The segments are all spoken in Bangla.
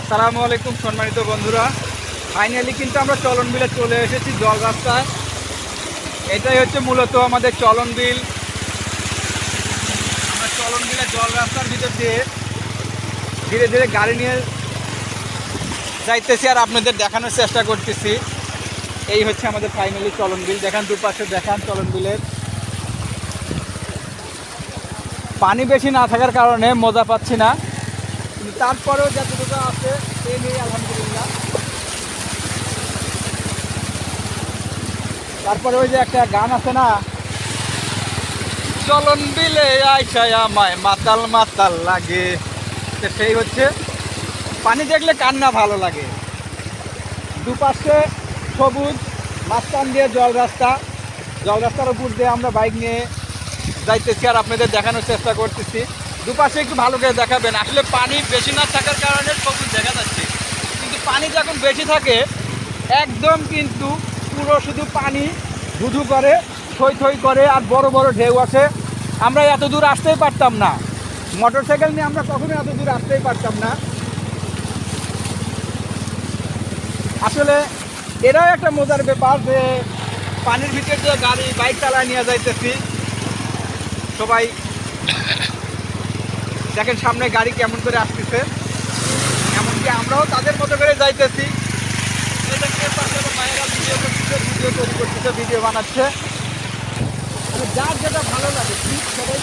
আসসালামু আলাইকুম সম্মানিত বন্ধুরা। ফাইনালি কিন্তু আমরা চলন বিলে চলে এসেছি জল রাস্তায়। এটাই হচ্ছে মূলত আমাদের চলন বিল। আমরা চলন বিলে জল রাস্তার ভিতর দিয়ে ধীরে ধীরে গাড়ি নিয়ে যাইতেছি আর আপনাদের দেখানোর চেষ্টা করতেছি। এই হচ্ছে আমাদের ফাইনালি চলন বিল। দেখান দুপাশে, দেখান চলন বিলের পানি বেশি না থাকার কারণে মজা পাচ্ছি না। তারপরেও যতটুকু আছে এই নিয়ে আলহামদুলিল্লাহ। তারপরে ওই যে একটা গান আছে না, চলন বিলে আইসায় আমায় মাতাল মাতাল লাগে। তো সেই হচ্ছে, পানি দেখলে কান্না ভালো লাগে। দুপাশে সবুজ মাঝখান দিয়ে জল রাস্তা। জল রাস্তার উপর দিয়ে আমরা বাইক নিয়ে যাইতেছি আর আপনাদের দেখানোর চেষ্টা করতেছি। দুপাশে একটু ভালো করে দেখাবেন। আসলে পানি বেশি না থাকার কারণে সবুজ দেখা যাচ্ছে। কিন্তু পানি যখন বেশি থাকে, একদম কিন্তু পুরো শুধু পানি ধুধু করে, থই থই করে আর বড় বড় ঢেউ আছে। আমরা এত দূর আসতেই পারতাম না। মোটর সাইকেল নিয়ে আমরা কখনো এত দূর আসতেই পারতাম না। আসলে এটাও একটা মজার ব্যাপার যে পানির ভিতরে যে গাড়ি, বাইক চালায় নিয়ে যাইতেছি। সবাই। দেখেন সামনে গাড়ি কেমন করে আসতেছে। এমনকি আমরাও তাদের মতো করে যাইতেছি। ভিডিও তৈরি করতেছে ভিডিও বানাচ্ছে। যার যেটা ভালো লাগে সবাই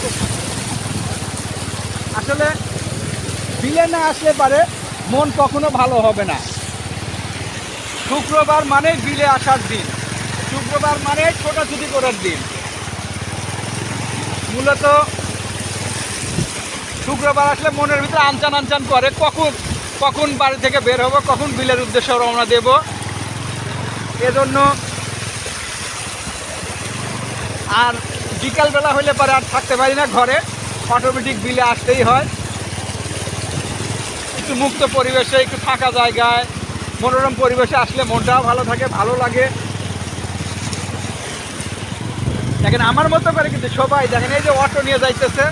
আসলে বিলে না আসলে পারে, মন কখনো ভালো হবে না। শুক্রবার মানে বিলে আসার দিন। শুক্রবার মানে ছোটাছুটি করার দিন। মূলত শুক্রবার আসলে মনের ভিতরে আনচান আনচান করে, কখন কখন বাড়ি থেকে বের হব, কখন বিলের উদ্দেশ্যে রওনা দেব। এজন্য আর বিকালবেলা হলে পরে আর থাকতে পারি না ঘরে অটোমেটিক বিলে আসতেই হয়। একটু মুক্ত পরিবেশে, একটু ফাঁকা জায়গায়, মনোরম পরিবেশে আসলে মনটাও ভালো থাকে, ভালো লাগে। দেখেন আমার মতো করে কিন্তু সবাই দেখেন এই যে অটো নিয়ে যাইতেছে।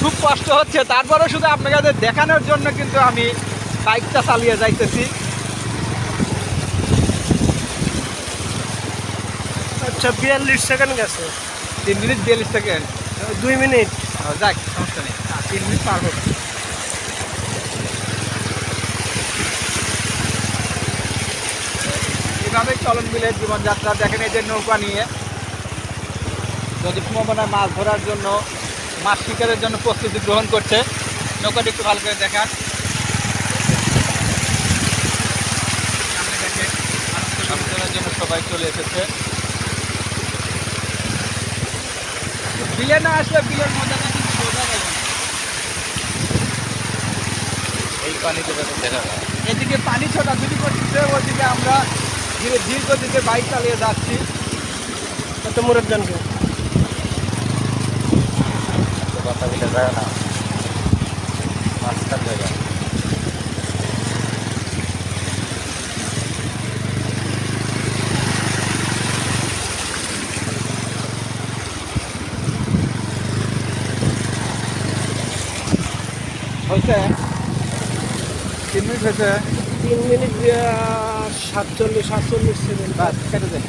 খুব কষ্ট হচ্ছে। তারপরে শুধু আপনাদের দেখানোর জন্য কিন্তু আমি বাইকটা চালিয়ে যাইতেছি। আচ্ছা বিয়াল্লিশ সেকেন্ড গেছে। তিন মিনিট বিয়াল্লিশ সেকেন্ড। দুই মিনিট। যাক সমস্যা নেই। তিন মিনিট পার এভাবে চলন বিলের জীবনযাত্রা। দেখেন এই যে নৌকা নিয়ে যদি সম্ভাবনায় মাছ ধরার জন্য মাছ শিকারের জন্য প্রস্তুতি গ্রহণ করছে। নৌকাটি একটু ভালো করে দেখান। বিনোদনের জন্য সবাই চলে এসেছে। বিলে না আসলে বিলের মজাটা কিন্তু বোঝা যাবে এই পানিতে দেখা যায়। এদিকে পানি ছোটাছুটি করতেছে ওদিকে আমরা ধীরে ধীর গতিতে বাইক চালিয়ে যাচ্ছি। কত মুরব্বানকে তো কথা বলে যায় না। মাঝখান জায়গা হয়েছে? তিন মিনিট হয়েছে। তিন মিনিট সাতচল্লিশ সাতচল্লিশ সেকেন্ড বাস কেটে দেন।